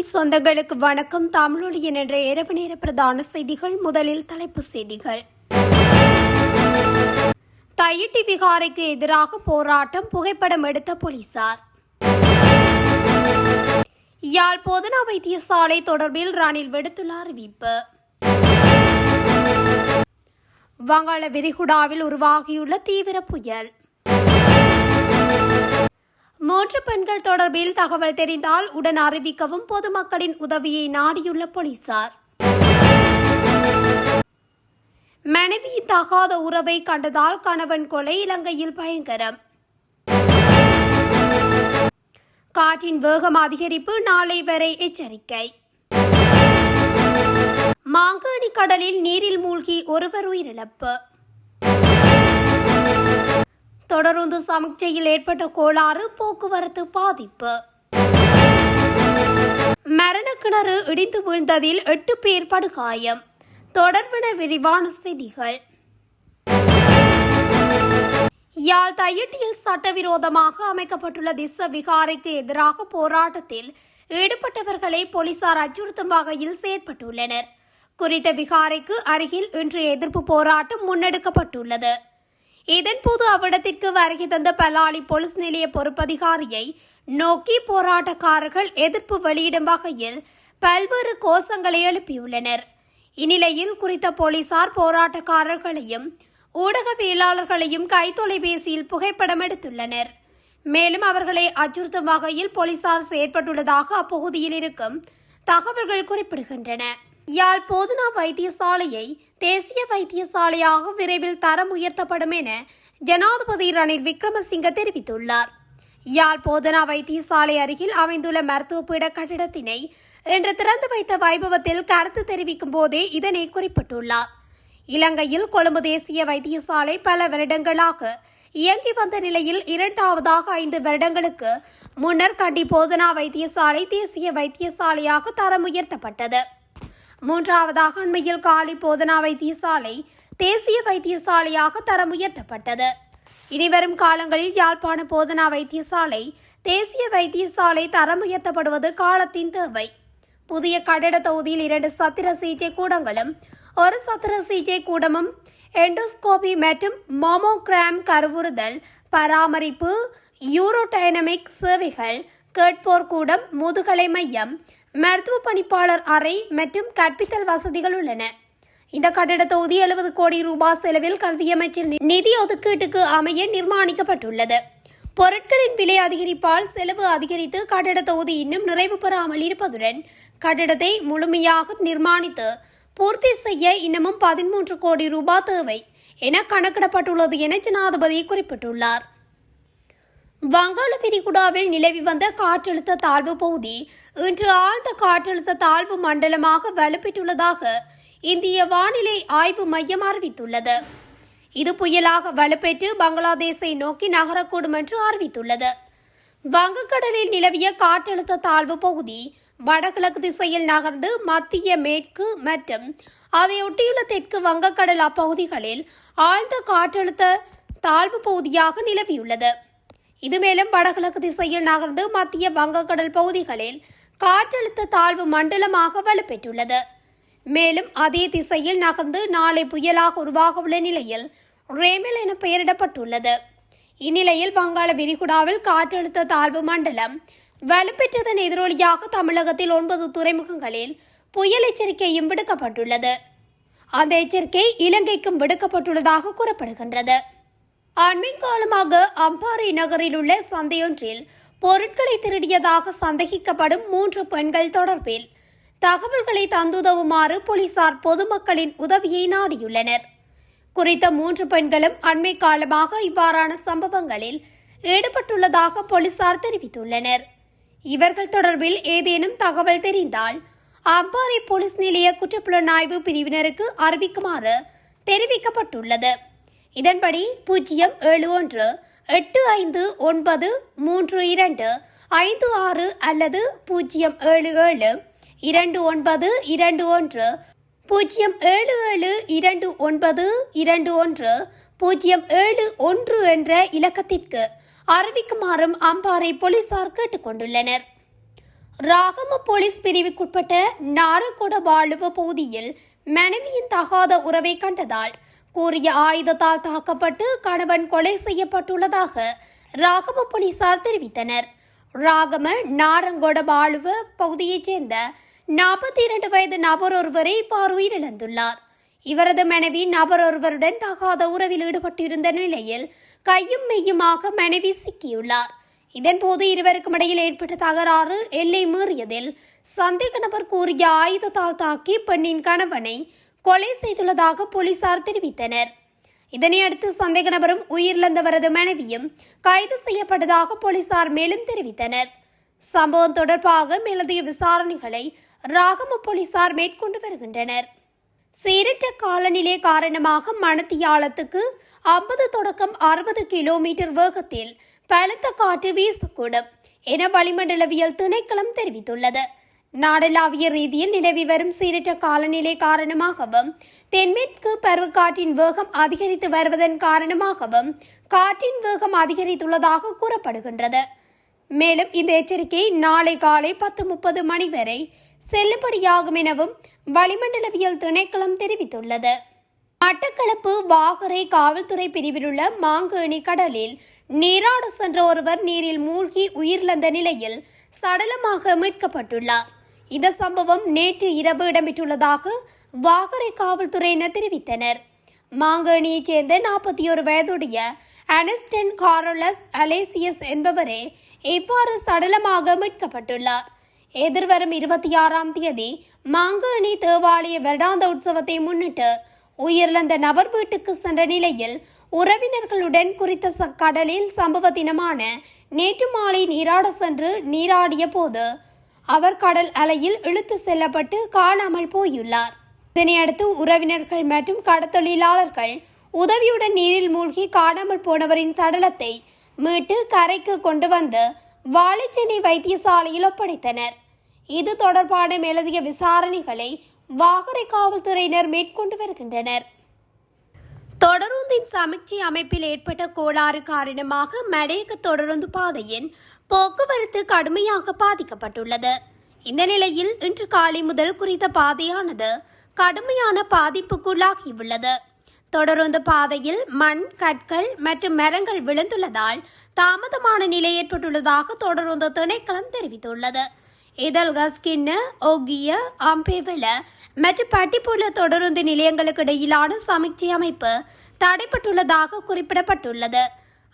தமிழொலி சொந்தங்களுக்கு வணக்கம். தமிழொலியின் என்ற இரவு நேர பிரதான செய்திகள். முதலில் தலைப்பு செய்திகள். தையிட்டி விகாரைக்கு எதிராக போராட்டம். புகைப்படம் எடுத்த போலீசார். யாழ் போதனா வைத்தியசாலை தொடர்பில் ரணில் விடுத்துள்ள அறிவிப்பு. வங்காள விரிகுடாவில் உருவாகியுள்ள தீவிர புயல். மூன்று பெண்கள் தொடர்பில் தகவல் தெரிந்தால் உடன் அறிவிக்கவும் பொதுமக்களின் உதவியை நாடியுள்ள போலீசார். மனைவி தகாத உறவை கண்டதால் கணவன் கொலை இலங்கையில் பயங்கரம். காற்றின் வேகம் அதிகரிப்பு நாளை வரை எச்சரிக்கை. மாங்காணி கடலில் நீரில் மூழ்கி ஒருவர் உயிரிழப்பு. தொடருந்து சமிக்சையில் ஏற்பட்ட கோளாறு போக்குவரத்து பாதிப்பு. மரணக்கிணறு இடிந்து வீழ்ந்ததில் எட்டு பேர் படுகாயம். தொடர்பென விரிவான செய்திகள். யாழ் தையட்டியில் சட்டவிரோதமாக அமைக்கப்பட்டுள்ள திச விகாரைக்கு எதிராக போராட்டத்தில் ஈடுபட்டவர்களை போலீசார் அச்சுறுத்தும் வகையில் செயற்பட்டுள்ளனர். குறித்த விகாரைக்கு அருகில் இன்று எதிர்ப்பு போராட்டம் முன்னெடுக்கப்பட்டுள்ளது. இதன்போது அவ்விடத்திற்கு வருகை தந்த பலாலி போலீஸ் நிலைய பொறுப்பதிகாரியை நோக்கி போராட்டக்காரர்கள் எதிர்ப்பு வெளியிடும் வகையில் பல்வேறு கோஷங்களை எழுப்பியுள்ளனர். இந்நிலையில் குறித்த போலீசார் போராட்டக்காரர்களையும் ஊடகவியலாளர்களையும் கைத்தொலைபேசியில் புகைப்படம் எடுத்துள்ளனர். மேலும் அவர்களை அச்சுறுத்தும் வகையில் போலீசார் செயற்பட்டுள்ளதாக அப்பகுதியில் இருக்கும் தகவல்கள் குறிப்பிடுகின்றன. யாழ் போதனா வைத்தியசாலையை தேசிய வைத்தியசாலையாக விரைவில் தரம் உயர்த்தப்படும் என ஜனாதிபதி ரணில் விக்ரமசிங்க தெரிவித்துள்ளார். யாழ் போதனா வைத்தியசாலை அருகில் அமைந்துள்ள மருத்துவ பீட கட்டிடத்தினை இன்று திறந்து வைத்த வைபவத்தில் கருத்து தெரிவிக்கும் போதே இதனை குறிப்பிட்டுள்ளார். இலங்கையில் கொழும்பு தேசிய வைத்தியசாலை பல வருடங்களாக இயங்கி வந்த நிலையில் இரண்டாவதாக ஐந்து வருடங்களுக்கு முன்னர் கண்டி போதனா வைத்தியசாலை தேசிய வைத்தியசாலையாக தரம் உயர்த்தப்பட்டது. மூன்றாவதாக அண்மையில் காலி போதனா வைத்தியசாலை தேசிய வைத்தியசாலையாக தரம் உயர்த்தப்பட்டது. இனிவரும் காலங்களில் யாழ்ப்பாண போதனா வைத்தியசாலை தேசிய வைத்தியசாலை தரம் உயர்த்தப்படுவது காலத்தின் தேவை. புதிய கட்டிட தொகுதியில் இரண்டு சத்திர சிகிச்சை கூடங்களும் ஒரு சத்திர சிகிச்சை கூடமும் எண்டோஸ்கோபி மற்றும் மோமோகிராம் கருவுறுதல் பராமரிப்பு யூரோடைனமிக் சேவைகள் கேட்போர் கூடம் முதுகலை மையம் மருத்துவ பணிப்பாளர் அறை மற்றும் கற்பித்தல் வசதிகள் உள்ளன. இந்த கட்டட தொகுதி எழுபது கோடி ரூபாய் செலவில் கல்வி நிதி ஒதுக்கீட்டுக்கு அமைய நிர்மாணிக்கப்பட்டுள்ளது. பொருட்களின் விலை அதிகரிப்பால் செலவு அதிகரித்து கட்டிட தொகுதி இன்னும் நிறைவு பெறாமல் இருப்பதுடன் கட்டடத்தை முழுமையாக நிர்மாணித்து பூர்த்தி செய்ய இன்னமும் பதிமூன்று கோடி ரூபாய் தேவை என கணக்கிடப்பட்டுள்ளது என ஜனாதிபதி குறிப்பிட்டுள்ளார். வங்காள விரிகுடாவில் நிலவி வந்த காற்றழுத்த தாழ்வு பகுதி இன்று ஆழ்ந்த காற்றழுத்த தாழ்வு மண்டலமாக வலுப்பெற்றுள்ளதாக இந்திய வானிலை ஆய்வு மையம் அறிவித்துள்ளது. இது புயலாக வலுப்பெற்று பங்களாதேஷை நோக்கி நகரக்கூடும் என்று அறிவித்துள்ளது. வங்கக்கடலில் நிலவிய காற்றழுத்த தாழ்வு பகுதி வடகிழக்கு திசையில் நகர்ந்து மத்திய மேற்கு மற்றும் அதையொட்டியுள்ள தெற்கு வங்கக்கடல் அப்பகுதிகளில் ஆழ்ந்த காற்றழுத்த தாழ்வு பகுதியாக நிலவியுள்ளது. இது மேலும் வடகிழக்கு திசையில் நகர்ந்து மத்திய வங்கக்கடல் பகுதிகளில் காற்றழுத்த தாழ்வு மண்டலமாக வலுப்பெற்றுள்ளது. மேலும் அதே திசையில் நகர்ந்து நாளை புயலாக உருவாக உள்ள நிலையில் ரேமில் என பெயரிடப்பட்டுள்ளது. இந்நிலையில் வங்காள விரிகுடாவில் காற்றழுத்த தாழ்வு மண்டலம் வலுப்பெற்றதன் எதிரொலியாக தமிழகத்தில் ஒன்பது துறைமுகங்களில் புயல் எச்சரிக்கையும் விடுக்கப்பட்டுள்ளது. அந்த எச்சரிக்கை இலங்கைக்கும் விடுக்கப்பட்டுள்ளதாக கூறப்படுகின்றது. அண்மை காலமாக அம்பாறை நகரில் உள்ள சந்தையொன்றில் பொருட்களை திருடியதாக சந்தேகிக்கப்படும் மூன்று பெண்கள் தொடர்பில் தகவல்களை தந்துதவுமாறு போலீசார் பொதுமக்களின் உதவியை நாடியுள்ளனர். குறித்த மூன்று பெண்களும் அண்மை காலமாக இவ்வாறான சம்பவங்களில் ஈடுபட்டுள்ளதாக போலீசார் தெரிவித்துள்ளனர். இவர்கள் தொடர்பில் ஏதேனும் தகவல் தெரிந்தால் அம்பாறை போலீஸ் நிலைய குற்றப்புலனாய்வு பிரிவினருக்கு அறிவிக்குமாறு தெரிவிக்கப்பட்டுள்ளது. இதன்படி பூஜ்ஜியம் ஏழு ஒன்று எட்டு ஐந்து ஒன்பது மூன்று இரண்டு ஐந்து ஆறு அல்லது பூஜ்ஜியம் ஏழு ஏழு இரண்டு ஒன்பது இரண்டு ஒன்று பூஜ்ஜியம் ஏழு ஏழு இரண்டு ஒன்பது இரண்டு ஒன்று பூஜ்ஜியம் ஏழு ஒன்று என்ற இலக்கத்திற்கு அறிவிக்குமாறும் அம்பாறை போலீசார் கேட்டுக்கொண்டுள்ளனர். ராகம போலீஸ் பிரிவுக்குட்பட்ட நாரகொட வாழுவ பகுதியில் மனைவியின் தகாத உறவை கண்டதால் கூறிய ஆயுதத்தால் தாக்கப்பட்டு கணவன் கொலை செய்யப்பட்டுள்ளதாக ராகம போலீசார் தெரிவித்தனர். ராகம நாரங்கோட ஆளுவ பகுதியைச் சேர்ந்த நாற்பத்தி இரண்டு வயது நபர் ஒருவரை இவ்வாறு உயிரிழந்துள்ளார் இவரது மனைவி நபர் ஒருவருடன் தகாத உறவில் ஈடுபட்டிருந்த நிலையில் கையும் மெய்யுமாக மனைவி சிக்கியுள்ளார். இதன்போது இருவருக்கும் இடையில் ஏற்பட்ட தகராறு எல்லை மீறியதில் சந்தேக நபர் கூறிய ஆயுதத்தால் தாக்கி பெண்ணின் கணவனை கொலை செய்துள்ளதாக போலீசார் தெரிவித்தனர். இதனையடுத்து சந்தேக நபரும் உயிரிழந்தவரது மனைவியும் கைது செய்யப்பட்டதாக போலீசார் மேலும் தெரிவித்தனர். சம்பவம் தொடர்பாக மேலதிக விசாரணைகளை ராகம போலீசார் மேற்கொண்டு வருகின்றனர். சீரற்ற காலநிலை காரணமாக மணத்தியாலத்துக்கு ஐம்பது தொடக்கம் அறுபது கிலோமீட்டர் வேகத்தில் பலத்த காற்று வீசக்கூடும் என வளிமண்டலவியல் திணைக்களம் தெரிவித்துள்ளது. நாடளாவிய ரீதியில் நிலவி வரும் சீரற்ற காலநிலை காரணமாகவும் தென்மேற்கு பருவக்காற்றின் வேகம் அதிகரித்து வருவதன் காரணமாகவும் காற்றின் வேகம் அதிகரித்துள்ளதாக கூறப்படுகின்றது. மேலும் இந்த எச்சரிக்கை நாளை காலை பத்து முப்பது மணி வரை செல்லுபடியாகும் எனவும் வளிமண்டலவியல் திணைக்களம் தெரிவித்துள்ளது. மட்டக்களப்பு வாகரை காவல்துறை பிரிவிலுள்ள மாங்கேணி கடலில் நீராட சென்ற ஒருவர் நீரில் மூழ்கி உயிரிழந்த நிலையில் சடலமாக மீட்கப்பட்டுள்ளார். இந்த சம்பவம் நேற்று இரவு இடம்பெற்றுள்ளதாக வாகரை காவல்துறையினர் தெரிவித்தனர். மாங்கனியைச் சேர்ந்த நாற்பத்தி ஒரு வயதுடைய அனஸ்டன் காரோலஸ் அலேசியஸ் என்பவரே இவ்வாறு சடலமாக மீட்கப்பட்டுள்ளார். எதிர்வரும் இருபத்தி ஆறாம் தேதி மாங்கனி தேவாலய வருடாந்த உற்சவத்தை முன்னிட்டு உயிரிழந்த நபர் வீட்டுக்கு சென்ற நிலையில் உறவினர்களுடன் குறித்த ச- கடலில் சம்பவ தினமான நேற்று மாலை நீராட சென்று நீராடிய போது அவர் கடல் அலையில் இழுத்து செல்லப்பட்டு காணாமல் போயுள்ளார். இதனையடுத்து உறவினர்கள் மற்றும் கடத்தொழிலாளர்கள் உதவியுடன் நீரில் மூழ்கி காணாமல் போனவரின் சடலத்தை மீட்டு கரைக்கு கொண்டு வந்து வாழைச்சேனை வைத்தியசாலையில் ஒப்படைத்தனர். இது தொடர்பான மேலதிக விசாரணைகளை வாகரை காவல்துறையினர் மேற்கொண்டு வருகின்றனர். தொடருந்தின் சமிக்சை அமைப்பில் ஏற்பட்ட கோளாறு காரணமாக மலையக தொடருந்து பாதையின் போக்குவரத்து கடுமையாக பாதிக்கப்பட்டுள்ளது. இந்த நிலையில் இன்று காலை முதல் குறித்த பாதையானது கடுமையான பாதிப்புக்குள்ளாகியுள்ளது. தொடர்ந்து பாதையில் மண் கற்கள் மற்றும் மரங்கள் விழுந்துள்ளதால் தாமதமான நிலை ஏற்பட்டுள்ளதாக தொடர்ந்து திணைக்களம் தெரிவித்துள்ளது. இதழ் கஸ்கின்னு ஒகிய அம்பேவல மற்றும் பட்டிப்புள்ள தொடருந்து நிலையங்களுக்கு இடையிலான சமீட்சை அமைப்பு தடைப்பட்டுள்ளதாக குறிப்பிடப்பட்டுள்ளது.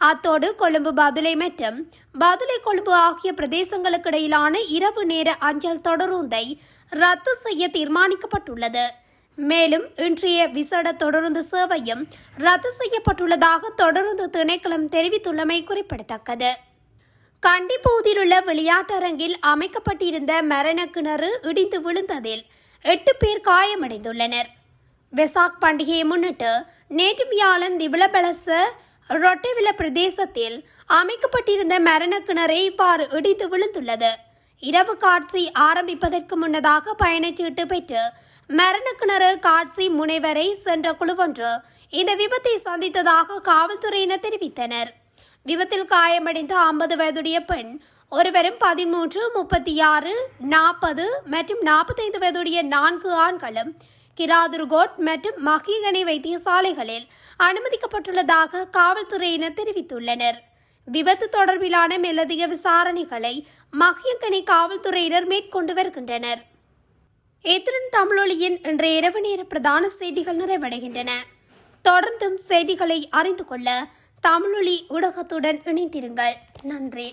அத்தோடு கொழும்பு பதுளை மற்றும் பதுளை கொழும்பு ஆகிய பிரதேசங்களுக்கு இடையிலான இரவு நேர அஞ்சல் தொடருந்தை ரத்து செய்ய தீர்மானிக்கப்பட்டுள்ளது. மேலும் இன்றைய விசேட தொடருந்து சேவையும் ரத்து செய்யப்பட்டுள்ளதாக தொடருந்து திணைக்களம் தெரிவித்துள்ளமை குறிப்பிடத்தக்கது. கண்டிப்பகுதியில் உள்ள விளையாட்டரங்கில் அமைக்கப்பட்டிருந்த மரண கிணறு இடிந்து விழுந்ததில் எட்டு பேர் காயமடைந்துள்ளனர். வெசாக் பண்டிகையை முன்னிட்டு நேற்று வியாழன் திவிளபலச ரொட்டெவில பிரதேசத்தில் அமைக்கப்பட்டிருந்த மரண கிணறை இவ்வாறு இடித்து விழுந்துள்ளது. இரவு காட்சி ஆரம்பிப்பதற்கு முன்னதாக பயணச்சீட்டு பெற்று மரண கிணறு காட்சி முனைவரை சென்ற குழுவொன்று இந்த விபத்தை சந்தித்ததாக காவல்துறையினர் தெரிவித்தனர். விபத்தில் காயமடைந்த ஐம்பது வயதுடைய பெண் ஒருவரும் பதிமூன்று முப்பத்தி ஆறு நாற்பது மற்றும் நாற்பத்தைந்து வயதுடைய நான்கு ஆண்களும் கிராதுர்கோட் மற்றும் மகிகனை வைத்தியசாலைகளில் அனுமதிக்கப்பட்டுள்ளதாக காவல்துறையினர் தெரிவித்துள்ளனர். விபத்து தொடர்பிலான மேலதிக விசாரணைகளை மகியங்கனை காவல்துறையினர் மேற்கொண்டு வருகின்றனர். இத்துடன் தமிழொலியின் இன்றைய இரவு நேர பிரதான செய்திகள் நிறைவடைகின்றன. தொடர்ந்தும் செய்திகளை அறிந்து கொள்ள தமிழொலி ஊடகத்துடன் இணைந்திருங்கள். நன்றி.